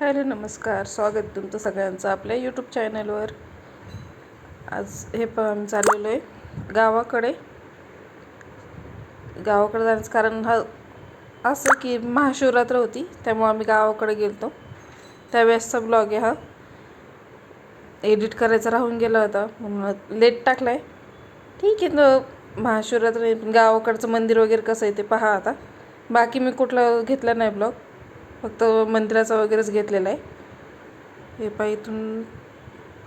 Hello नमस्कार. स्वागत तुमचं सगळ्यांचं आपल्या यूट्यूब चॅनलवर आज हे पण आम्ही चाललेलो आहे. गावाकडे. गावाकडे जाण्याचं कारण हा असं की महाशिवरात्र होती त्यामुळं आम्ही गावाकडे गेलतो. त्यावेळेसचा ब्लॉग आहे हा. एडिट करायचा राहून गेला होता म्हणून लेट टाकला आहे ठीक आहे न महाशिवरात्र गावाकडचं मंदिर वगैरे कसं आहे ते पहा आता. बाकी मी कुठला घेतला नाही ब्लॉग फक्त मंदिराचा वगैरेच घेतलेला आहे. हे पहा इथून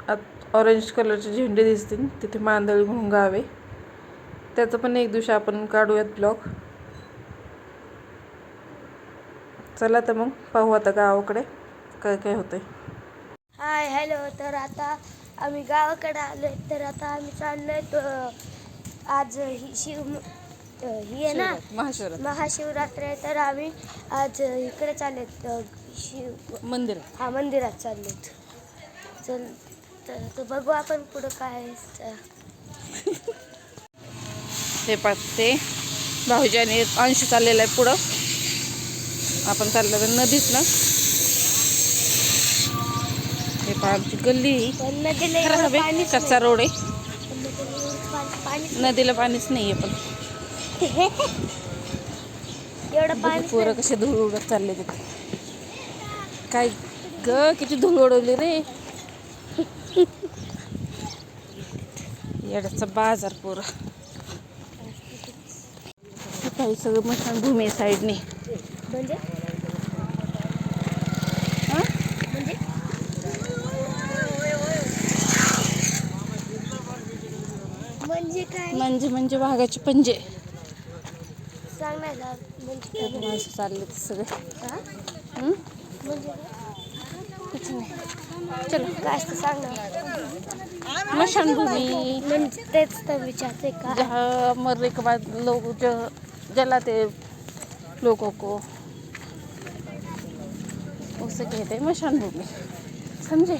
आत ऑरेंज कलरचे झेंडे दिसतील. तिथे मांदळ म्हणून गाव. आहे त्याचं पण एक दिवशी आपण काढूयात ब्लॉग चला तर मग पाहू आता गावाकडे काय काय होतंय. हाय हॅलो तर आता आम्ही गावाकडे आलोय. तर आता आम्ही चाललो आहे आज ही शिव ही आहे ना महाशिवरात्र. महाशिवरात्र आहे. तर आम्ही आज इकडे चाललेत शिव मंदिर हा मंदिरात चाललोत. चल तर तर बघू आपण पुढं काय आहे. हे पाहत ते भाऊजी आणि अंश चाललेला आहे पुढं. आपण चाललं तर नदीच ना हे पहा आमची गल्ली. आहे. पण नदीला खराब एवढं आहे पाणीच कच्चा रोड आहे. नाही. पण नदीला एवढं पाणी- पाणीच नदीला पाणीच नाही आहे पण. एवढं पाणी पोरं कसे धूळ उडत चालले तिथे काय ग किती धूळ उडवली रे. येड्याचा बाजार पोरं. काही सगळं मशान भूमी साईडने. म्हणजे? म्हणजे? म्हणजे काय? म्हणजे म्हणजे वाघाचे पंजे. सांग नाही ना म्हणजे काय? असं चालले ते सगळे किती नाही चलो काय असतं सांग ना मशानभूमी. म्हणजे तेच तर विचारते का जहाँ मरने के बाद लोग जो जलाते लोगों को उसे कहते हैं मशान भूमि समझे?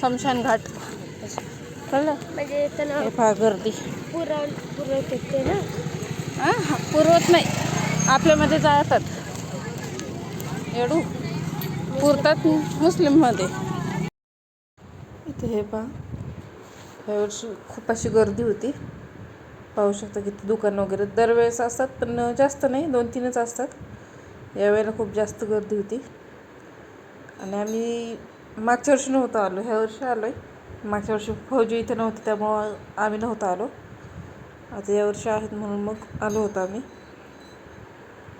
शमशान घाट. कळलं म्हणजे त्यांना गर्दी पुरव पुरवते ना? पुरवत नाही. आपल्यामध्ये जातात एडू पुरतात मुस्लिममध्ये. इथे हे पहा. यावर्षी खूप अशी गर्दी होती. पाहू शकता किती दुकानं वगैरे दरवेळेस असतात पण जास्त नाही दोन तीनच असतात. यावेळेला खूप जास्त गर्दी होती. आणि आम्ही मागच्या वर्षी नव्हतं आलो. ह्या वर्षी आलो आहे मागच्या वर्षी फौजी इथे नव्हते त्यामुळं आम्ही नव्हतं आलो. आता यावर्षी आहेत म्हणून मग आलो होतो आम्ही.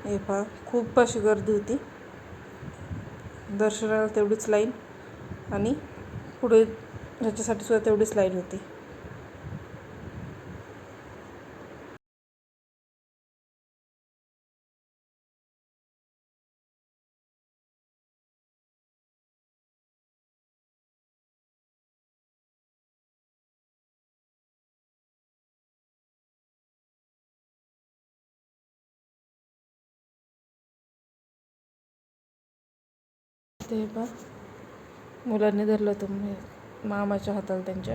हे पहा खूप अशी गर्दी होती. दर्शनाला तेवढीच लाईन आणि पुढे ह्याच्यासाठी सुद्धा तेवढीच लाईन होती. ते पहा मुलांनी धरलं होतं मामाच्या हाताला त्यांच्या.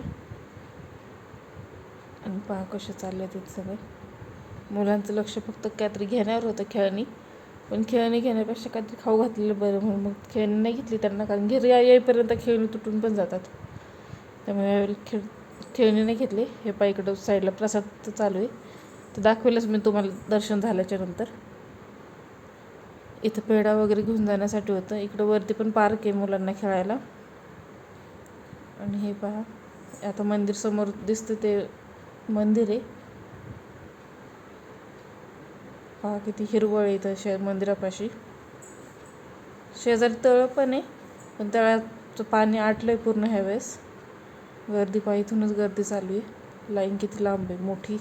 आणि पहा कसे चालले ते सगळे. मुलांचं लक्ष फक्त काहीतरी घेण्यावर होतं खेळणी. पण खेळणी घेण्यापेक्षा काहीतरी खाऊ घातलेलं बरं म्हणून. मग खेळणी नाही घेतली त्यांना कारण घरी येईपर्यंत खेळणी तुटून पण जातात. त्यामुळे यावेळी खेळ खेळणी नाही घेतली. हे पा इकडं साईडला प्रसाद चालू आहे. तर दाखवेलच मी तुम्हाला दर्शन झाल्याच्यानंतर. इथं पेढा वगैरे घेऊन जाण्यासाठी होतं. इकडं वरती पण पार्क आहे मुलांना खेळायला. आणि हे पहा आता मंदिर समोर दिसतं ते मंदिर आहे. पहा किती हिरवळ आहे इथं शे मंदिरापाशी. शेजारी तळं पण आहे पण तळ्याचं पाणी आटलं आहे पूर्ण ह्यावेळेस गर्दी पहा इथूनच गर्दी चालू आहे. लाईन किती लांब आहे मोठी.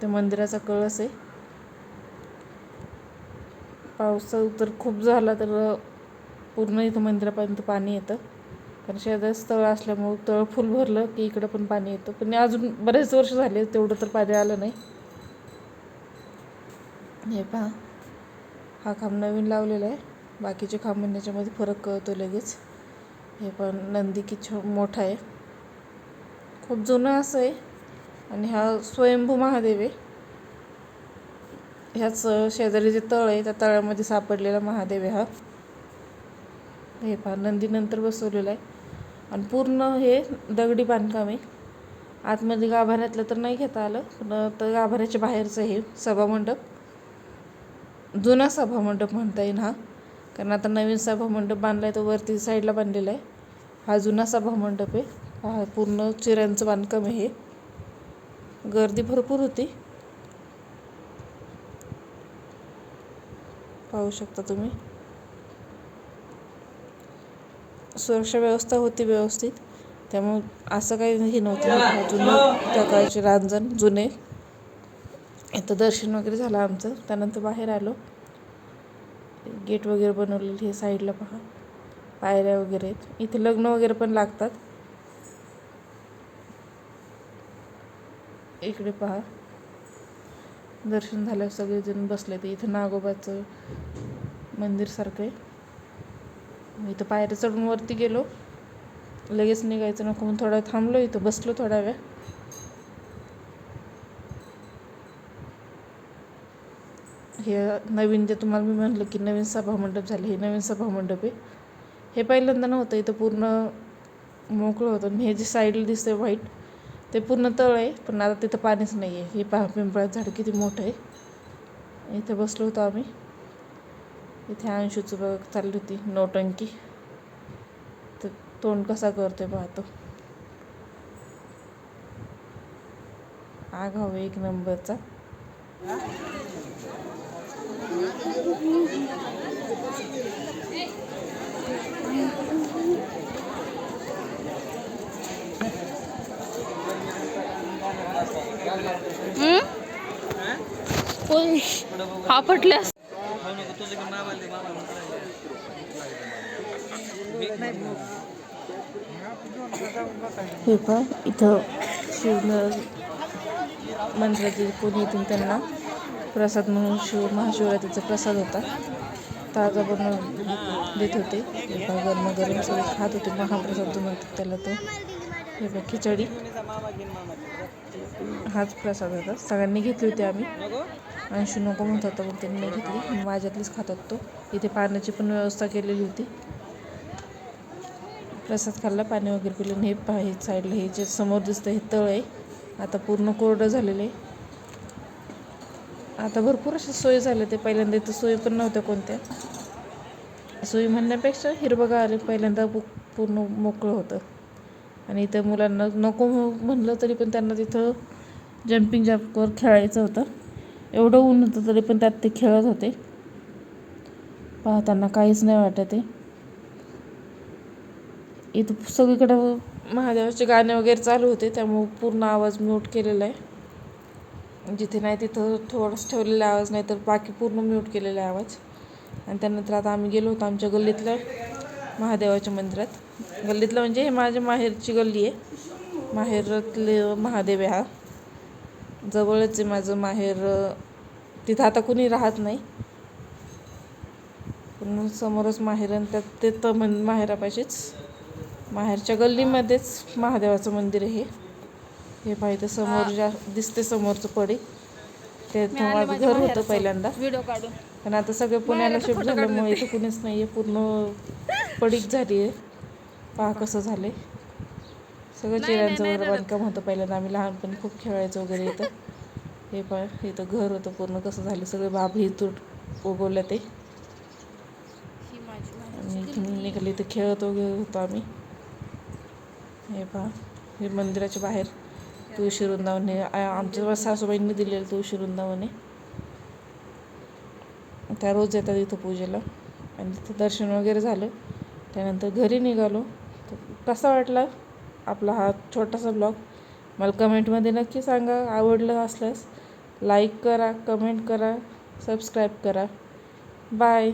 त्या मंदिराचा कळस आहे. पाऊस तर खूप झाला तर पूर्ण इथं मंदिरापर्यंत पाणी येतं. कारण शेजारी तळ असल्यामुळं तळ फुल भरलं की इकडं पण पाणी येतं. पण अजून बरेच वर्ष झाले तेवढं तर पाणी आलं नाही. हे पहा. हा खांब नवीन लावलेला आहे. बाकीचे खांब याच्यामध्ये फरक कळतो लगेच. हे पण नंदी की छो मोठा आहे. खूप जुनं असं आहे. आणि हा स्वयंभू महादेव आहे. ह्याच शेजारी जे तळ आहे त्या तळ्यामध्ये सापडलेला महादेव आहे हा. हे पहा नंदीनंतर बसवलेलं आहे. आणि पूर्ण हे दगडी बांधकाम आहे. आतमध्ये गाभाऱ्यातलं तर नाही घेता आलं पण तर गाभाऱ्याच्या बाहेरचं हे सभामंडप जुना सभामंडप म्हणता येईल हा. कारण आता नवीन सभामंडप बांधला आहे तो वरती साईडला बांधलेला आहे. हा जुना सभामंडप आहे. हा पूर्ण चिऱ्यांचं बांधकाम आहे गर्दी भरपूर होती. पाहू शकता तुम्ही. सुरक्षा व्यवस्था होती व्यवस्थित. त्यामुळे असं काही हे नव्हतं. जुनं त्या काळचे रांजण जुने. इथं दर्शन वगैरे झालं आमचं. त्यानंतर बाहेर आलो. गेट वगैरे बनवलेली हे साईडला पहा. पायऱ्या वगैरे इथे लग्न वगैरे पण लागतात. इकडे पहा. दर्शन झालं सगळेजण बसले ते इथं नागोबाचं मंदिरसारखं आहे. इथं पायऱ्या चढून वरती गेलो. लगेच निघायचं नको म्हणून थोडा थांबलो इथं बसलो थोडा वेळ. हे नवीन जे तुम्हाला मी म्हटलं की नवीन सभामंडप झाले हे नवीन सभामंडप आहे. हे पहिल्यांदा नव्हतं इथं पूर्ण मोकळं होतं. आणि हे जे साईडला आहे व्हाईट ते पूर्ण तळ आहे पण आता तिथं पाणीच नाही आहे हे पहा पिंपळाचं झाड किती मोठं आहे. इथे बसलो होतो आम्ही. इथे अंशूचं बघ चालली होती नोटंकी. तर तोंड कसा करतोय पाहतो. आगाव एक नंबरचा. हा पटल्यास हे पहा इथं शिव मंदिरातील कोणी येथून त्यांना? प्रसाद म्हणून शिव महाशिवरात्रीचा प्रसाद होता. ताजा बनवून देत होते. गरम गरम सगळे खात होते. महाप्रसाद म्हणतात त्याला तो हे बघ खिचडी. हाच प्रसाद होता. सगळ्यांनी घेतली होती आम्ही. ऐंशी नको म्हणत होता पण त्यांनी नाही घेतली. माझ्यातलीच खातात तो. इथे पाण्याची पण व्यवस्था केलेली होती. प्रसाद खाल्ला पाणी वगैरे पिलं. हे हे साईडला हे जे समोर दिसतं हे तळ आहे. आता पूर्ण कोरडं झालेलं आहे. आता भरपूर अशा सोयी झाल्या ते पहिल्यांदा इथं सोयी पण नव्हत्या कोणत्या. सोयी म्हणण्यापेक्षा हिरवं आले पहिल्यांदा पूर्ण मोकळं होतं. आणि इथं मुलांना नको म्हणलं तरी पण त्यांना तिथं जम्पिंग जॅपवर खेळायचं होतं. एवढं ऊन होतं तरी पण त्यात ते खेळत होते. पाहताना काहीच नाही वाटत आहे इथं सगळीकडं महादेवाचे गाणे वगैरे चालू होते त्यामुळे पूर्ण आवाज म्यूट केलेला आहे. जिथे नाही तिथं थोडंच ठेवलेला आवाज नाही तर बाकी पूर्ण म्यूट केलेला आहे आवाज. आणि त्यानंतर आता आम्ही गेलो होतो आमच्या गल्लीतल्या महादेवाच्या मंदिरात. गल्लीतलं म्हणजे हे माझ्या माहेरची गल्ली आहे. माहेरातले महादेव आहे हा. जवळच आहे माझं माहेर. तिथं आता कुणी राहत नाही. पण समोरच माहेर आणि त्यात ते तर मन माहेरापाशीच. माहेरच्या गल्लीमध्येच महादेवाचं मंदिर आहे हे. हे पाहिजे समोर ज्या दिसते समोरचं पडी. ते माझं घर होतं पहिल्यांदा. व्हिडिओ काढून. पण आता सगळं पुण्याला शिफ्ट झाल्यामुळे इथं कुणीच नाही आहे पूर्ण पडीक झाली आहे पहा कसं झालं सगळं चिऱ्यांचं वगैरे बांधकाम होतं पहिल्यांदा. आम्ही लहानपणी खूप खेळायचं वगैरे इथं. हे पहा इथं घर होतं पूर्ण. कसं झालं सगळे बाब ही तूट उगवल्या ते. आणि इथून निघाले इथं खेळत वगैरे होतो आम्ही. हे पहा हे मंदिराच्या बाहेर. तुळशी वृंदावन हे आमच्या सासूबाईंनी दिलेलं तुळशी वृंदावन आहे त्या रोज येतात इथं पूजेला. आणि तिथं दर्शन वगैरे झालं. त्यानंतर घरी निघालो. कसा वाटला आपला हा छोटासा ब्लॉग? मला कमेंटमध्ये नक्की सांगा आवडलं असल्यास. लाईक करा कमेंट करा सबस्क्राईब करा. बाय.